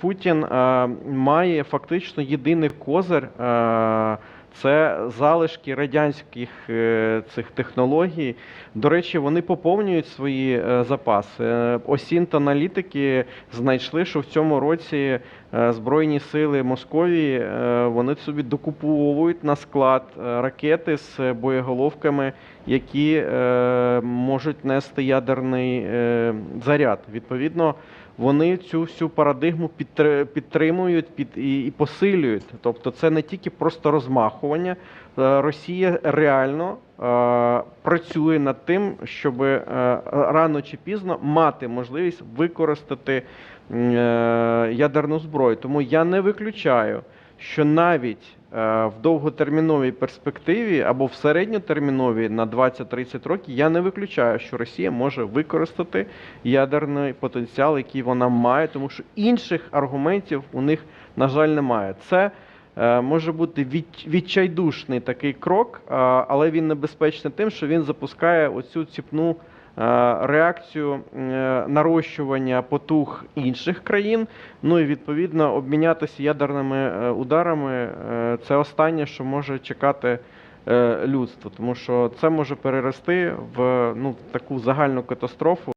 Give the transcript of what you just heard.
Путін е, має фактично єдиний козир. Е, це залишки радянських е, цих технологій. До речі, вони поповнюють свої е, запаси. Е, Осінт-аналітики знайшли, що в цьому році е, Збройні сили Московії е, вони собі докуповують на склад е, ракети з боєголовками, які е, можуть нести ядерний е, заряд. Відповідно, вони цю всю парадигму підтри- підтримують під, і, посилюють. Тобто це не тільки просто розмахування. Е, Росія реально е, працює над тим, щоб рано чи пізно мати можливість використати ядерну зброю. Тому я не виключаю, що навіть е, в довготерміновій перспективі або в середньотерміновій на 20-30 років я не виключаю, що Росія може використати ядерний потенціал, який вона має, тому що інших аргументів у них, на жаль, немає. Це е, може бути від, відчайдушний такий крок, але він небезпечний тим, що він запускає оцю ціпну реакцію е, нарощування потуг інших країн. Ну і відповідно обмінятися ядерними е, ударами е, це останнє, що може чекати е, людство, тому що це може перерости в ну таку загальну катастрофу.